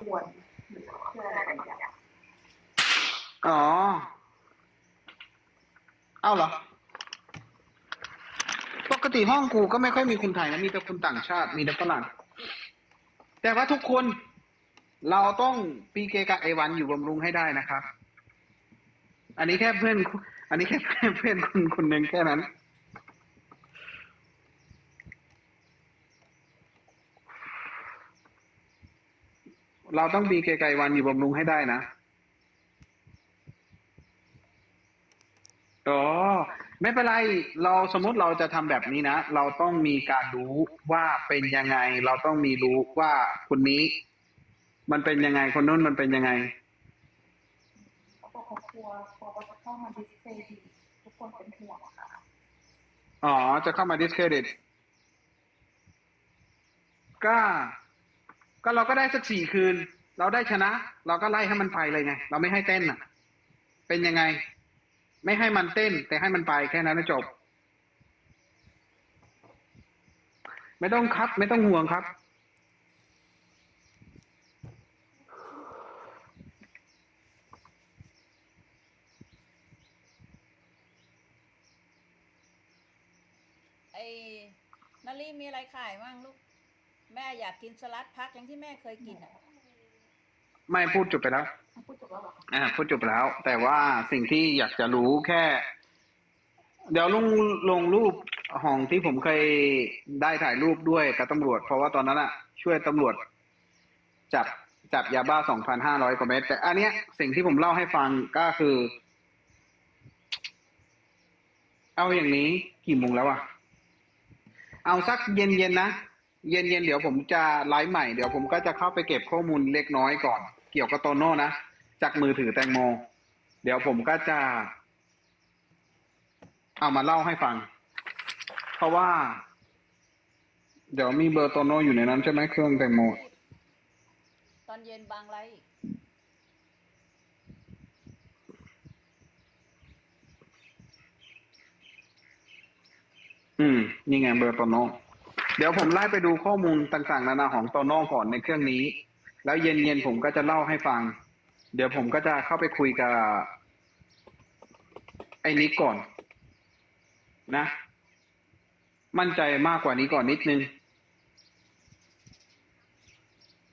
ควรหรือเพื่ออะไรบางอย่างอ๋อ เอ้าเหรอ ปกติห้องกูก็ไม่ค่อยมีคนไทยนะ มีแต่คนต่างชาติ มีแต่ฝรั่ง แต่ว่าทุกคน เราต้องปีเกกับไอวันอยู่บำรุงให้ได้นะครับ อันนี้แค่เพื่อน อันนี้แค่เพื่อนเพื่อนคนคนหนึ่งแค่นั้น เราต้องบีเกไกวันอยู่บำรุงให้ได้นะอ๋อไม่เป็นไร เราสมมติเราจะทำแบบนี้นะ เราต้องมีการรู้ว่าเป็นยังไง เราต้องมีรู้ว่าคนนี้ มันเป็นยังไงคนนู้นมันเป็นยังไงเขาบอกเขากลัวกลัวว่าจะเข้ามาดิสเพย์ดีทุกคนเป็นห่วงอะค่ะอ๋อ จะเข้ามา discredit ก็ ก็เราก็ได้สักสี่คืน เราได้ชนะ เราก็ไล่ให้มันไปเลยไง เราไม่ให้เต้นอะ เป็นยังไง ไม่ให้มันเต้น แต่ให้มันไปแค่นั้นนะจบ ไม่ต้องครับ ไม่ต้องห่วงครับไอ้นาลีมีอะไรขายมั่งลูก แม่อยากกินสลัดพักอย่างที่แม่เคยกินอะไม่พูดจบไปแล้ว พูดจบแล้วเหรอคะอ่าพูดจบไปแล้ว แต่ว่าสิ่งที่อยากจะรู้แค่ เดี๋ยวลงลงรูปของที่ผมเคยได้ถ่ายรูปด้วยกับตำรวจ เพราะว่าตอนนั้นอะช่วยตำรวจ จับจับยาบ้าสองพันห้าร้อยกว่าเม็ดแต่อันเนี้ยสิ่งที่ผมเล่าให้ฟังก็คือ เอาอย่างนี้กี่โมงแล้วอะเอาสักเย็นเย็นๆนะ เย็นเย็นๆเดี๋ยวผมจะไลฟ์ใหม่เดี๋ยวผมก็จะเข้าไปเก็บข้อมูลเล็กน้อยก่อน เกี่ยวกับโตโน่นะ จากมือถือแตงโม เดี๋ยวผมก็จะ เอามาเล่าให้ฟัง เพราะว่า เดี๋ยวมีเบอร์โตโน่อยู่ในนั้นใช่ไหมเครื่องแตงโม ตอนเย็นบางไรอีกอืม นี่ไงเบอร์โตโน่ เดี๋ยวผมไล่ไปดูข้อมูลต่างๆ นานาของโตโน่ก่อนในเครื่องนี้ แล้วเย็นๆผมก็จะเล่าให้ฟัง เดี๋ยวผมก็จะเข้าไปคุยกับ ไอ้นิกก่อน นะ มั่นใจมากกว่านี้ก่อนนิดนึง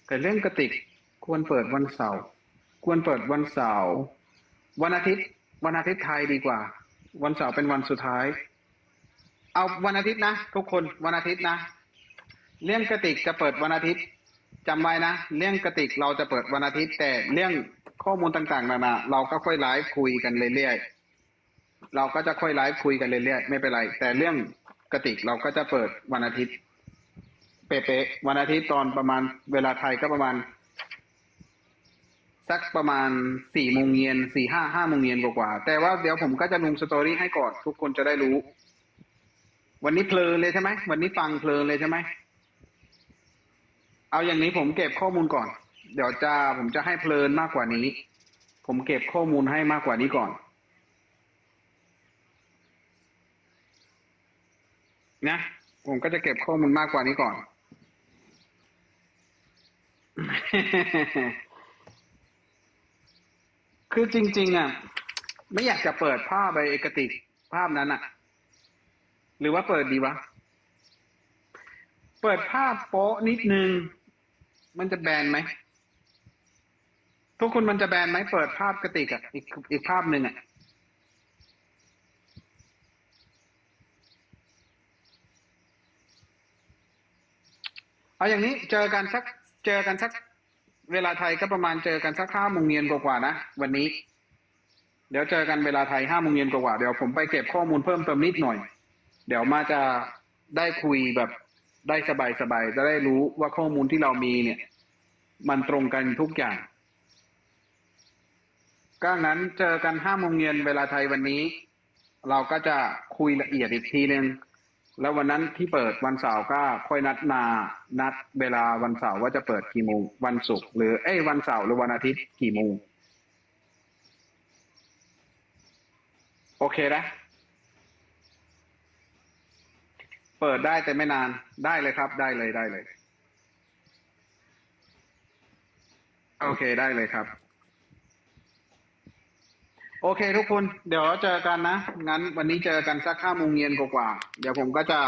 แต่เรื่องกระติกควรเปิดวันเสาร์ควรเปิดวันเสาร์วันอาทิตย์ วันอาทิตย์ไทยดีกว่า วันเสาร์เป็นวันสุดท้าย เอาวันอาทิตย์นะ ทุกคนวันอาทิตย์นะ เรื่องกระติกจะเปิดวันอาทิตย์จำไว้นะ เรื่องกระติกเราจะเปิดวันอาทิตย์ แต่เรื่องข้อมูลต่างๆนานาเราก็ค่อยไลฟ์คุยกันเรื่อยๆเราก็จะค่อยไลฟ์คุยกันเรื่อยๆไม่เป็นไร แต่เรื่องกระติกเราก็จะเปิดวันอาทิตย์ เป๊ะๆวันอาทิตย์ตอนประมาณเวลาไทยก็ประมาณ สักประมาณสี่โมงเย็นสี่ห้าห้าโมงเย็นกว่าๆแต่ว่าเดี๋ยวผมก็จะลงสตอรี่ให้ก่อนทุกคนจะได้รู้ วันนี้เพลินเลยใช่ไหมวันนี้ฟังเพลินเลยใช่ไหม เอาอย่างนี้ผมเก็บข้อมูลก่อน เดี๋ยวจะผมจะให้เพลินมากกว่านี้ ผมเก็บข้อมูลให้มากกว่านี้ก่อน นะ ผมก็จะเก็บข้อมูลมากกว่านี้ก่อน คือจริง ๆ อะ ไม่อยากจะเปิดภาพไปเอกติกภาพนั้นอะ หรือว่าเปิดดีวะ เปิดภาพโป๊ะนิดนึง มันจะแบนไหมทุกคนมันจะแบนไหมเปิดภาพกระติกอะอีกอีกภาพหนึ่งอะเอาอย่างนี้เจอกันสักเจอกันสัก เวลาไทยก็ประมาณเจอกันสักห้าโมงเย็นกว่าๆนะวันนี้ เดี๋ยวเจอกันเวลาไทยห้าโมงเย็นกว่าๆเดี๋ยวผมไปเก็บข้อมูลเพิ่มเติมนิดหน่อย เดี๋ยวมาจะได้คุยแบบ ได้สบายๆจะได้รู้ว่าข้อมูลที่เรามีเนี่ย มันตรงกันทุกอย่างก็งั้นเจอกันห้าโมงเย็นเวลาไทยวันนี้ เราก็จะคุยละเอียดอีกทีหนึ่งแล้ววันนั้นที่เปิดวันเสาร์ก็ค่อยนัดมานัดเวลาวันเสาร์ว่าจะเปิดกี่โมงวันศุกร์หรือเอ้วันเสาร์หรือวันอาทิตย์กี่โมงโอเคนะ เปิดได้แต่ไม่นานได้เลยครับ ได้เลยได้เลย โอเคได้เลยครับ โอเคทุกคน เดี๋ยวเจอกันนะ งั้นวันนี้เจอกันสักห้าโมงเย็นกว่าๆเดี๋ยวผมก็จะ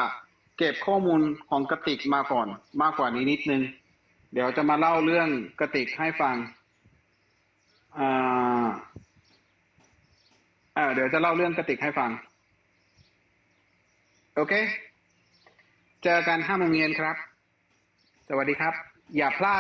เก็บข้อมูลของกระติกมาก่อน มากกว่านี้นิดนึง เดี๋ยวจะมาเล่าเรื่องกระติกให้ฟังอ่าอ่าเดี๋ยวจะเล่าเรื่องกระติกให้ฟังโอเค เจอกันห้าโมงเย็นครับ สวัสดีครับ อย่าพลาด